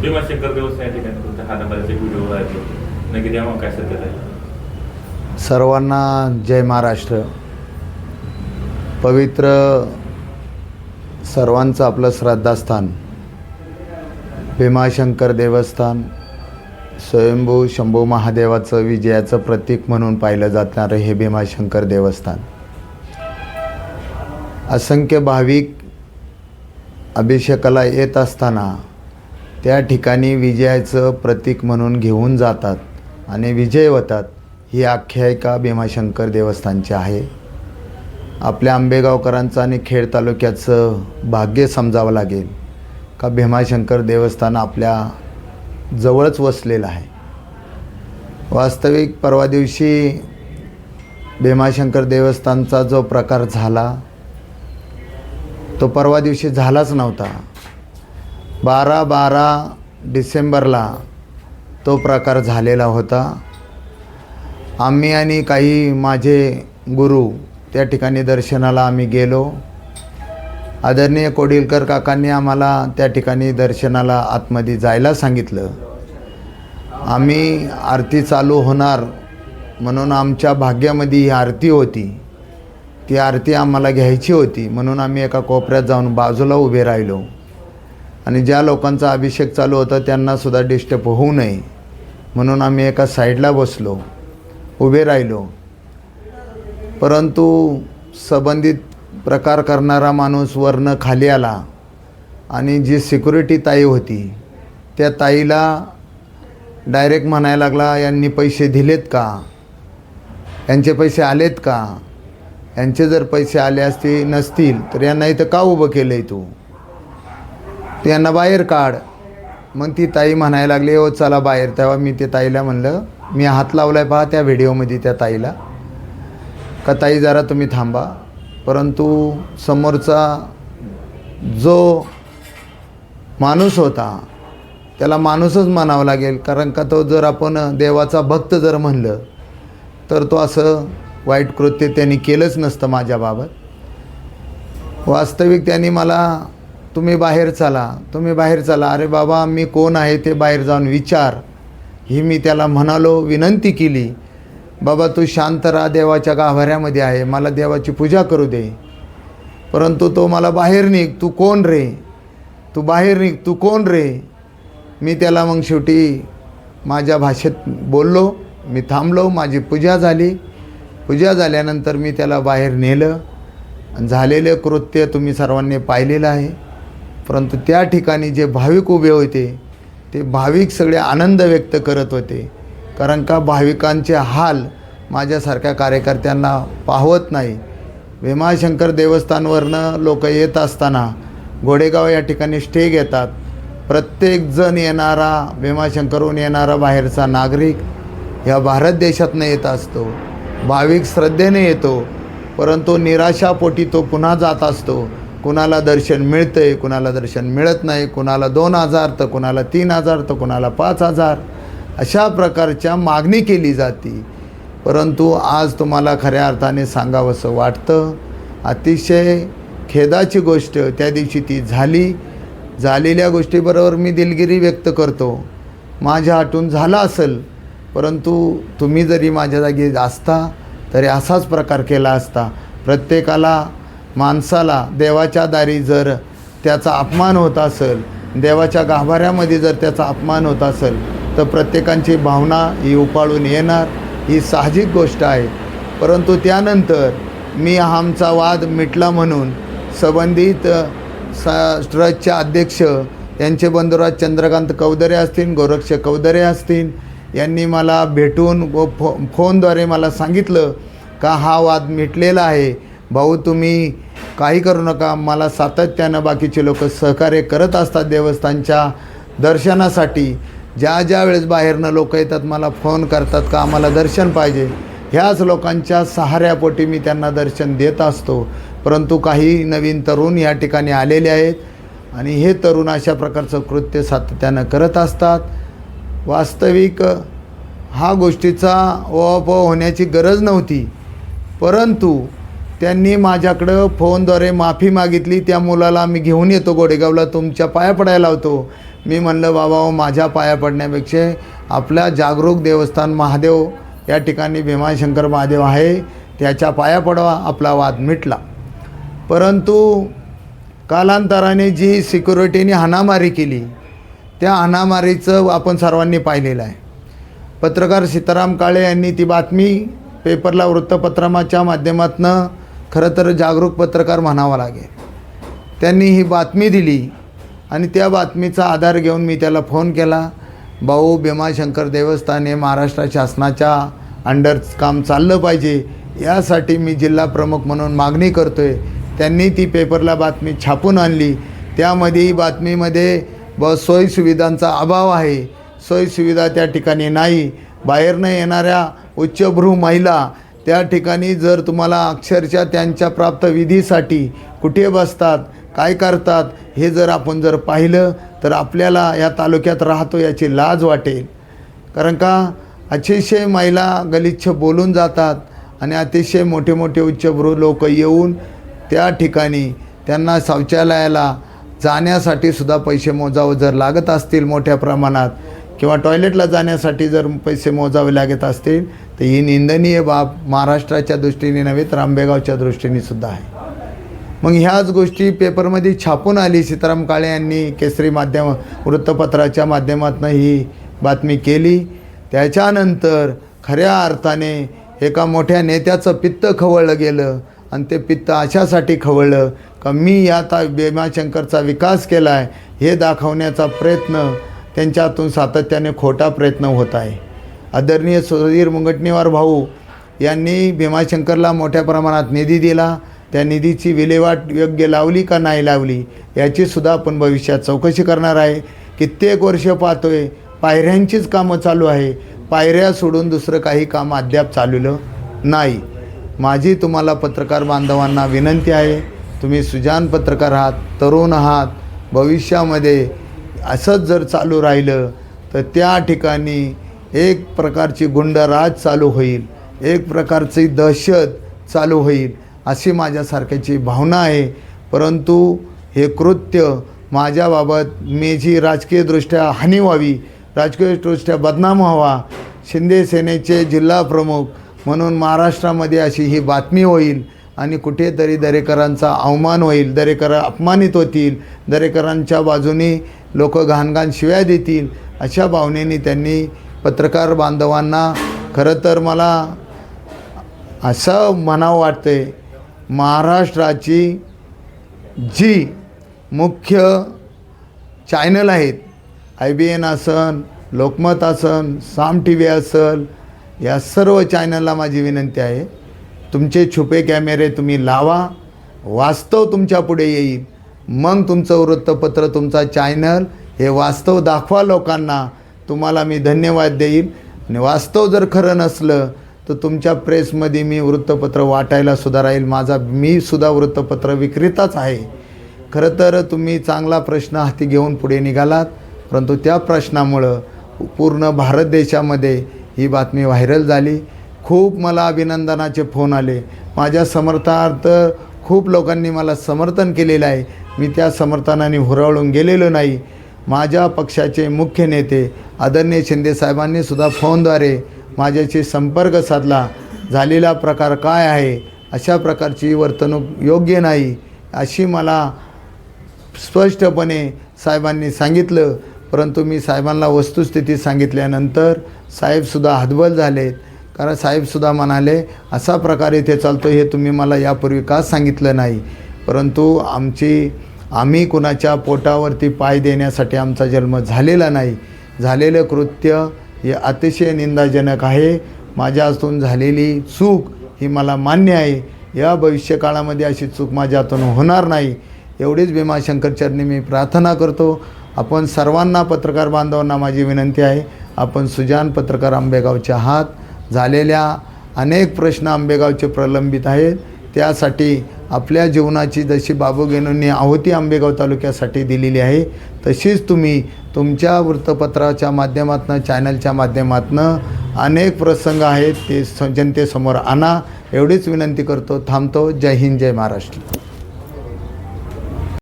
भीमाशंकर देवस्थान या ठिकाणी तुमच्या हातामध्ये व्हिडिओ आहे नक्की काय सर्वांना जय महाराष्ट्र. पवित्र सर्वांचं आपलं श्रद्धास्थान. भीमाशंकर देवस्थान. स्वयंभू शंभू महादेवाचं विजयाचं प्रतीक म्हणून पाहिलं जाणारं हे भीमाशंकर देवस्थान. असंख्य भाविक अभिषेकाला येत असताना त्या ठिकाणी विजयाचं प्रतीक म्हणून घेऊन जातात आणि विजय होतात. ही आख्यायिका भीमाशंकर देवस्थानची आहे. आपल्या आंबेगावकरांचं आणि खेड तालुक्याचं भाग्य समजावं लागेल का भीमाशंकर देवस्थान आपल्या जवळच वसलेलं आहे? वास्तविक परवा दिवशी भीमाशंकर देवस्थानचा जो प्रकार झाला तो परवा दिवशी झालाच नव्हता. बारा बारा डिसेंबरला तो प्रकार झालेला होता. आम्ही आणि काही माझे गुरु त्या ठिकाणी दर्शनाला आम्ही गेलो. आदरणीय कोडिलकर काकांनी आम्हाला त्या ठिकाणी दर्शनाला आतमध्ये जायला सांगितलं. आम्ही आरती चालू होणार म्हणून आमच्या भाग्यामध्ये ही आरती होती. ती आरती आम्हाला घ्यायची होती. म्हणून आम्ही एका कोपऱ्यात जाऊन बाजूला उभे राहिलो. आणि ज्या लोकांचा अभिषेक चालू होता त्यांनासुद्धा डिस्टर्ब होऊ नये. म्हणून आम्ही एका साईडला बसलो. उभे राहिलो. परंतु संबंधित प्रकार करणारा माणूस वरनं खाली आला आणि जी सिक्युरिटी ताई होती त्या ताईला डायरेक्ट म्हणायला लागला यांनी पैसे दिलेत का? यांचे पैसे आलेत का? यांचे जर पैसे आले असते नसतील तर यांना इथं का उभं केलं आहे तू यांना बाहेर काढ. मग ती ताई म्हणायला लागली हो चला बाहेर. तेव्हा मी ते ताईला म्हणलं मी हात लावलाय पहा त्या व्हिडिओमध्ये त्या ताईला. का ताई जरा तुम्ही थांबा. परंतु समोरचा जो माणूस होता त्याला माणूसच म्हणावं लागेल कारण का तो जर आपण देवाचा भक्त जर म्हणलं तर तो असं वाईट कृत्य त्यांनी केलंच नसतं माझ्याबाबत. वास्तविक त्यांनी मला तुम्ही बाहेर चला तुम्ही बाहेर चला. अरे बाबा मी कोण आहे ते बाहेर जाऊन विचार. ही मी त्याला म्हणालो विनंती केली बाबा तू शांत राहा देवाच्या गाभाऱ्यामध्ये आहे. मला देवाची पूजा करू दे. परंतु तो मला बाहेर निघ. तू कोण रे? तू बाहेर निघ. तू कोण रे? मी त्याला मग शेवटी माझ्या भाषेत बोललो. मी थांबलो. माझी पूजा झाली. पूजा झाल्यानंतर मी त्याला बाहेर नेलं. झालेलं कृत्य तुम्ही सर्वांनी पाहिलेलं आहे. परंतु त्या ठिकाणी जे भाविक उभे होते ते भाविक सगळे आनंद व्यक्त करत होते. कारण का भाविकांचे हाल माझ्यासारख्या कार्यकर्त्यांना पाहवत नाही. भीमाशंकर देवस्थानवरनं लोक येत असताना घोडेगाव या ठिकाणी स्टे घेतात. प्रत्येकजण येणारा भीमाशंकरहून येणारा बाहेरचा नागरिक ह्या भारत देशातनं येत असतो. भाविक श्रद्धेने येतो परंतु निराशापोटी तो पुन्हा जात असतो. कुणाला दर्शन मिळतंय कुणाला दर्शन मिळत नाही कुणाला दोन हजार तर कुणाला तीन हजार तर कुणाला पाच हजार अशा प्रकारच्या मागणी केली जाती. परंतु आज तुम्हाला खऱ्या अर्थाने सांगावंसं वाटतं अतिशय खेदाची गोष्ट त्या दिवशी ती झाली. झालेल्या गोष्टीबरोबर मी दिलगिरी व्यक्त करतो. माझ्या हातून झाला असेल परंतु तुम्ही जरी माझ्या जागी असता तरी असाच प्रकार केला असता प्रत्येकाला माणसाला देवाच्या दारी जर त्याचा अपमान होत असेल देवाच्या गाभाऱ्यामध्ये जर त्याचा अपमान होत असेल तर प्रत्येकांची भावना ही उपाळून येणार ही साहजिक गोष्ट आहे. परंतु त्यानंतर मी आमचा वाद मिटला म्हणून संबंधित सा ट्रस्टचे अध्यक्ष यांचे बंधुराज चंद्रकांत कवदरे असतील गोरक्ष कवदरे असतील यांनी मला भेटून व फो फोनद्वारे मला सांगितलं का हा वाद मिटलेला आहे. भाऊ तुम्ही काही करू नका. मला सातत्यानं बाकीचे लोक सहकार्य करत असतात देवस्थानच्या दर्शनासाठी. ज्या ज्या वेळेस बाहेरनं लोक येतात मला फोन करतात का आम्हाला दर्शन पाहिजे. ह्याच लोकांच्या सहाऱ्यापोटी मी त्यांना दर्शन देत असतो. परंतु काही नवीन तरुण या ठिकाणी आलेले आहेत. आणि हे तरुण अशा प्रकारचं कृत्य सातत्यानं करत असतात. वास्तविक हा गोष्टीचा ओवापोह होण्याची गरज नव्हती. परंतु त्यांनी माझ्याकडं फोनद्वारे माफी मागितली. त्या मुलाला मी घेऊन येतो गोडेगावला. तुमच्या पाया पडायला लावतो. मी म्हणलं बाबा हो, माझ्या पाया पडण्यापेक्षा आपल्या जागरूक देवस्थान महादेव या ठिकाणी भीमाशंकर महादेव आहे. त्याच्या पाया पडवा आपला वाद मिटला. परंतु कालांतराने जी सिक्युरिटीने हाणामारी केली त्या अनामारीचं आपण सर्वांनी पाहिलेलं आहे. पत्रकार सीताराम काळे यांनी ती बातमी पेपरला वृत्तपत्रमाच्या माध्यमातून खरं तर जागरूक पत्रकार म्हणावा लागेल. त्यांनी ही बातमी दिली आणि त्या बातमीचा आधार घेऊन मी त्याला फोन केला. भाऊ भीमाशंकर देवस्थान हे महाराष्ट्र शासनाच्या अंडर काम चाललं पाहिजे. यासाठी मी जिल्हा प्रमुख म्हणून मागणी करतो आहे त्यांनी ती पेपरला बातमी छापून आणली. त्यामध्ये ही बातमीमध्ये ब सोयीसुविधांचा अभाव आहे. सोयीसुविधा त्या ठिकाणी नाही. बाहेरनं येणाऱ्या उच्चभ्रू महिला त्या ठिकाणी जर तुम्हाला अक्षरशः त्यांच्या प्राप्त विधीसाठी कुठे बसतात काय करतात हे जर आपण जर पाहिलं तर आपल्याला या तालुक्यात राहतो याची लाज वाटेल. कारण का? अतिशय महिला गलिच्छ बोलून जातात आणि अतिशय मोठे मोठे उच्चभ्रू लोक येऊन त्या ठिकाणी त्यांना शौचालयाला जाण्यासाठी सुद्धा पैसे मोजावं जर लागत असतील मोठ्या प्रमाणात किंवा टॉयलेटला जाण्यासाठी जर पैसे मोजावे लागत असतील तर ही निंदनीय बाब महाराष्ट्राच्या दृष्टीने नव्हे तर आंबेगावच्या दृष्टीने सुद्धा आहे. मग ह्याच गोष्टी पेपरमध्ये छापून आली. सीताराम काळे यांनी केसरी माध्यम वृत्तपत्राच्या माध्यमातून ही बातमी केली. त्याच्यानंतर खऱ्या अर्थाने एका मोठ्या नेत्याचं पित्त खवळलं गेलं. आणि ते पित्त अशासाठी खवळलं का मी या ता भीमाशंकरचा विकास केला आहे हे दाखवण्याचा प्रयत्न त्यांच्यातून सातत्याने खोटा प्रयत्न होत आहे. आदरणीय सुधीर मुंगटणीवार भाऊ यांनी भीमाशंकरला मोठ्या प्रमाणात निधी दिला. त्या निधीची विल्हेवाट योग्य लावली का नाही लावली याचीसुद्धा आपण भविष्यात चौकशी करणार आहे. कित्येक वर्ष पाहतोय पायऱ्यांचीच कामं चालू आहे. पायऱ्या सोडून दुसरं काही काम अद्याप चालवलं नाही. माझी तुम्हाला पत्रकार बांधवांना विनंती आहे तुम्ही सुजान पत्रकार आहात तरुण आहात भविष्यामध्ये असंच जर चालू राहिलं तर त्या ठिकाणी एक प्रकारची गुंडराज चालू होईल एक प्रकारची दहशत चालू होईल अशी माझ्यासारख्याची भावना आहे. परंतु हे कृत्य माझ्याबाबत मी जी राजकीयदृष्ट्या हानी व्हावी राजकीयदृष्ट्या बदनाम व्हावा शिंदे सेनेचे जिल्हा प्रमुख म्हणून महाराष्ट्रामध्ये अशी ही बातमी होईल आणि कुठेतरी दरेकरांचा अवमान होईल दरेकर अपमानित होतील दरेकरांच्या बाजूनी लोक घाणघाण शिव्या देतील अशा भावनेने त्यांनी पत्रकार बांधवांना खरं तर मला असं म्हणावं वाटते महाराष्ट्राची जी मुख्य चॅनल आहेत आय बी एन असन लोकमत असन साम टी व्ही असेल या सर्व चॅनलला माझी विनंती आहे तुमचे छुपे कॅमेरे तुम्ही लावा वास्तव तुमच्यापुढे येईल. मग तुमचं वृत्तपत्र तुमचा चॅनल हे वास्तव दाखवा लोकांना. तुम्हाला मी धन्यवाद देईल. आणि वास्तव जर खरं नसलं तर तुमच्या प्रेसमध्ये मी वृत्तपत्र वाटायला सुद्धा राहील. माझा मी सुद्धा वृत्तपत्र विक्रेताच आहे. खरं तर तुम्ही चांगला प्रश्न हाती घेऊन पुढे निघालात. परंतु त्या प्रश्नामुळं पूर्ण भारत देशामध्ये ही बातमी व्हायरल झाली. खूप मला अभिनंदनाचे फोन आले. माझ्या समर्थार्थ खूप लोकांनी मला समर्थन केलेलं आहे. मी त्या समर्थनाने हुरळून गेलेलो नाही. माझ्या पक्षाचे मुख्य नेते आदरणीय शिंदे सुद्धा फोनद्वारे माझ्याशी संपर्क साधला. झालेला प्रकार काय आहे? अशा प्रकारची वर्तणूक योग्य नाही अशी मला स्पष्टपणे साहेबांनी सांगितलं. परंतु मी साहेबांना वस्तुस्थिती सांगितल्यानंतर साहेबसुद्धा हतबल झालेत कारण साहेबसुद्धा म्हणाले असा प्रकार इथे चालतो हे तुम्ही मला यापूर्वी का सांगितलं नाही? परंतु आमची आम्ही कुणाच्या पोटावरती पाय देण्यासाठी आमचा जन्म झालेला नाही. झालेलं कृत्य हे अतिशय निंदाजनक आहे. माझ्या हातून झालेली चूक ही मला मान्य आहे. या भविष्यकाळामध्ये अशी चूक माझ्या हातून होणार नाही. एवढीच भीमाशंकर चरणी मी प्रार्थना करतो. आपण सर्वांना पत्रकार बांधवांना माझी विनंती आहे आपण सुजान पत्रकार आंबेगावच्या आहात. झालेल्या अनेक प्रश्न आंबेगावचे प्रलंबित आहेत. त्यासाठी आपल्या जीवनाची जशी बाबूगेनूंनी आहुती आंबेगाव तालुक्यासाठी दिलेली आहे तशीच तुम्ही तुमच्या वृत्तपत्राच्या माध्यमातून चॅनलच्या माध्यमातून अनेक प्रसंग आहेत ते स जनतेसमोर आणा. एवढीच विनंती करतो थांबतो. जय हिंद जय महाराष्ट्र.